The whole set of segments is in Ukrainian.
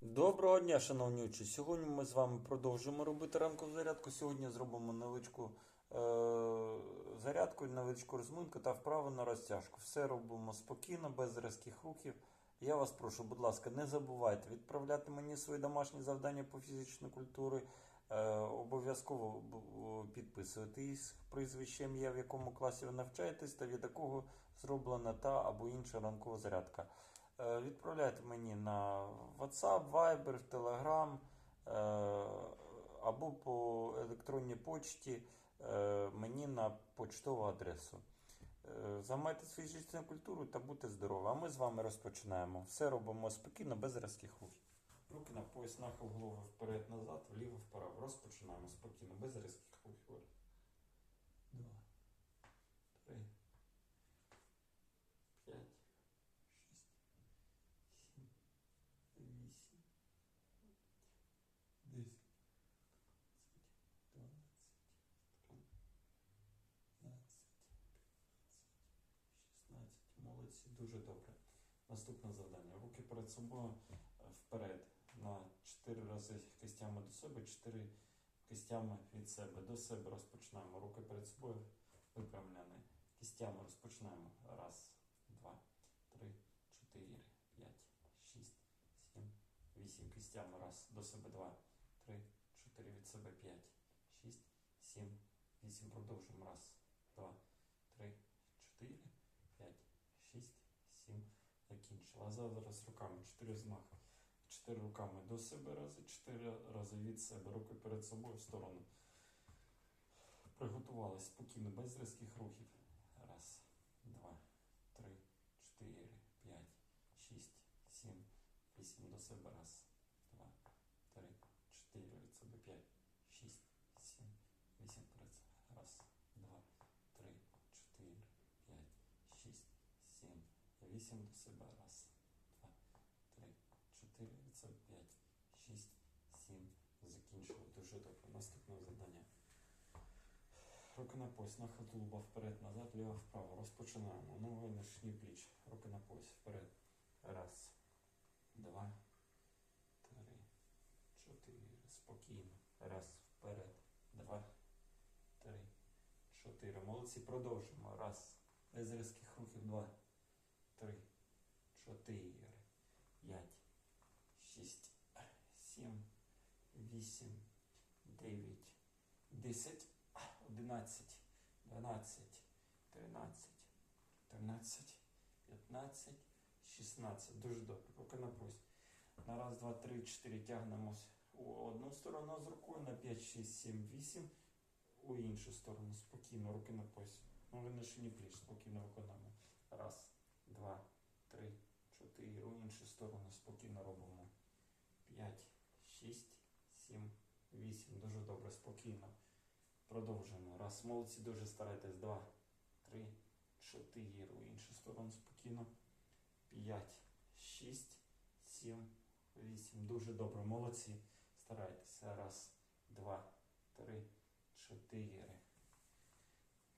Доброго дня, шановні учні. Сьогодні ми з вами продовжуємо робити ранкову зарядку. Сьогодні зробимо невеличку е- зарядку, невеличку розминку та вправу на розтяжку. Все робимо спокійно, без різких рухів. Я вас прошу, будь ласка, не забувайте відправляти мені свої домашні завдання по фізичній культурі. Е, обов'язково підписувати із прізвищем, я в якому класі ви навчаєтесь та від якого зроблена та або інша ранкова зарядка. Е, Відправляйте мені на WhatsApp, Viber, Telegram е, або по електронній почті е, мені на почтову адресу. Е, Займайтесь фізичною культурою та будьте здорові. А ми з вами розпочинаємо. Все робимо спокійно, без різких рухів. Руки на пояс, нахил голови вперед-назад, вліво-вправо. Розпочинаємо спокійно, без різких рухів. Два, три, п'ять, шість. Сім, вісім, десять, дванадцять, тринадцять, шістнадцять. Молодці, дуже добре. Наступне завдання. Руки перед собою е, вперед на 4 рази кистями до себе, 4 кистями від себе. До себе розпочинаємо. Руки перед собою випрямлені. Кистями розпочинаємо. Раз, два, три, чотири, п'ять, шість, сім, вісім. Кистями. Раз. До себе два, три, чотири. Від себе п'ять, шість, сім, вісім. Продовжуємо. Раз, два, три, чотири, п'ять, шість, сім. Закінчила. А зараз руками. Чотири змахи. Чотири руками до себе рази, чотири рази від себе. Руки перед собою в сторону. Приготувалися спокійно, без різких рухів. Раз, два, три, чотири, п'ять, шість, сім, вісім. До себе. Раз, 8 до себе. Раз, два, три, чотири, відсот, п'ять, шість, сім. Закінчили. Дуже добре. Наступне завдання. Руки на пояс, нахил тулуба вперед, назад, ліво вправо. Розпочинаємо. Ну нижній пліч. Руки на пояс. Вперед. Раз, два, три, чотири. Спокійно. Раз. Вперед. Два. Три. Чотири. Молодці. Продовжимо. Раз. Без різких рухів. Два. 4, 5, 6, 7, 8, 9, 10, 11, 12, 13, 14, 15, 16. Дуже добре. Поки напрусь. На раз, два, три, чотири тягнемось у одну сторону з рукою, на 5, 6, 7, 8. У іншу сторону. Спокійно, руки на пояс. Ну, ви не шиніпліш, спокійно виконуємо. Раз, два іншу сторону спокійно робимо. 5, 6, 7, 8. Дуже добре, спокійно. Продовжуємо. Раз, молодці, дуже старайтесь. Два, три, чотири. У іншу сторону спокійно. П'ять, шість, сім, вісім. Дуже добре. Молодці. Старайтеся. Раз, два, три, чотири.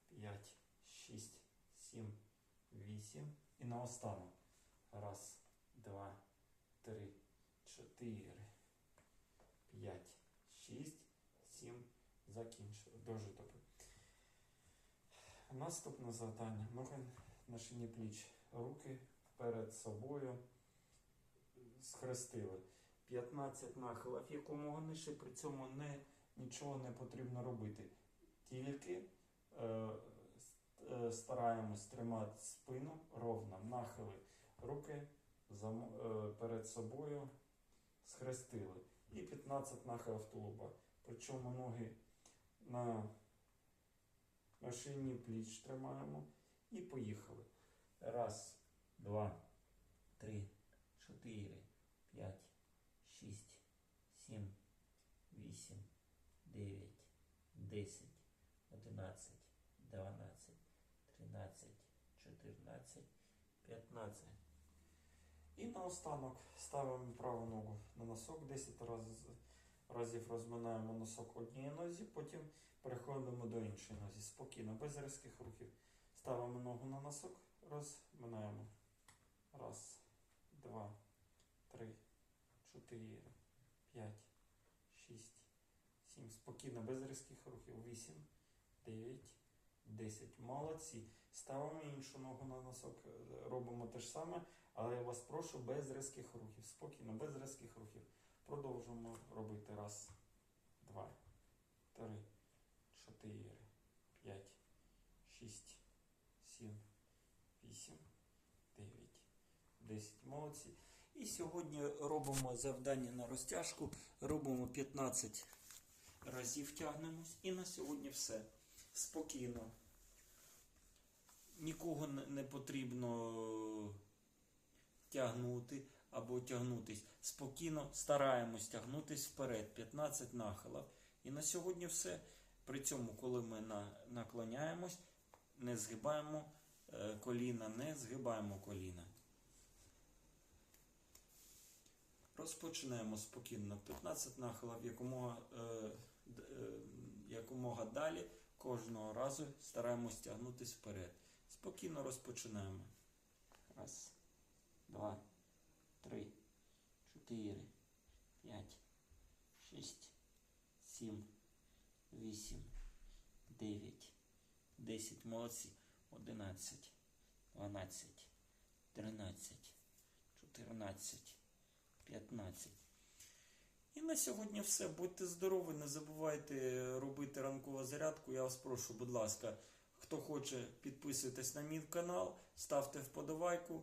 П'ять, шість, сім, вісім. І наостанок. Раз, два, три, чотири. П'ять, шість, сім. Закінчили. Дуже добре. Наступне завдання. Ноги на шині пліч. Руки перед собою схрестили. 15 нахилів якомога нижче, при цьому не, нічого не потрібно робити. Тільки е, е, стараємось тримати спину ровно, нахили. Руки перед собою схрестили. І 15 нахилів тулуба. Причому ноги на, на шині пліч тримаємо і поїхали. Раз, два, три, чотири, п'ять, шість, сім, вісім, дев'ять, десять, одинадцять, дванадцять, тринадцять, чотирнадцять, п'ятнадцять. І наостанок ставимо праву ногу на носок 10 разів разів розминаємо носок однієї нозі, потім переходимо до іншої нозі. Спокійно, без різких рухів. Ставимо ногу на носок, розминаємо. Раз, два, три, чотири. 4, 5, 6, 7. Спокійно, без різких рухів. 8, 9, 10. Молодці. Ставимо іншу ногу на носок. е, Робимо те ж саме, але я вас прошу без різких рухів. Спокійно, без різких рухів. Продовжуємо робити. Раз, два, три, чотири, п'ять, шість, сім, вісім, дев'ять, десять. Молодці. І сьогодні робимо завдання на розтяжку. Робимо 15 разів тягнемось. І на сьогодні все. Спокійно. Нікого не потрібно тягнути або тягнутись. Спокійно стараємось тягнутись вперед. 15 нахилів. І на сьогодні все. При цьому, коли ми на, наклоняємось, не згибаємо е, коліна, не згибаємо коліна. Розпочинаємо спокійно 15 нахилів, якомога, е, е, якомога далі. Кожного разу стараємось тягнутись вперед. Спокійно розпочинаємо. Раз, два, три, чотири, п'ять, шість, сім, вісім, дев'ять, десять. Молодці. Одинадцять, дванадцять, тринадцять, чотирнадцять, п'ятнадцять. І на сьогодні все. Будьте здорові, не забувайте робити ранкову зарядку. Я вас прошу, будь ласка, хто хоче, підписуйтесь на мій канал, ставте вподобайку.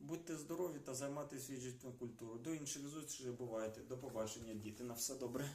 Будьте здорові та займайтеся фізичною культурою. До інших зустрічей бувайте. До побачення, діти. На все добре.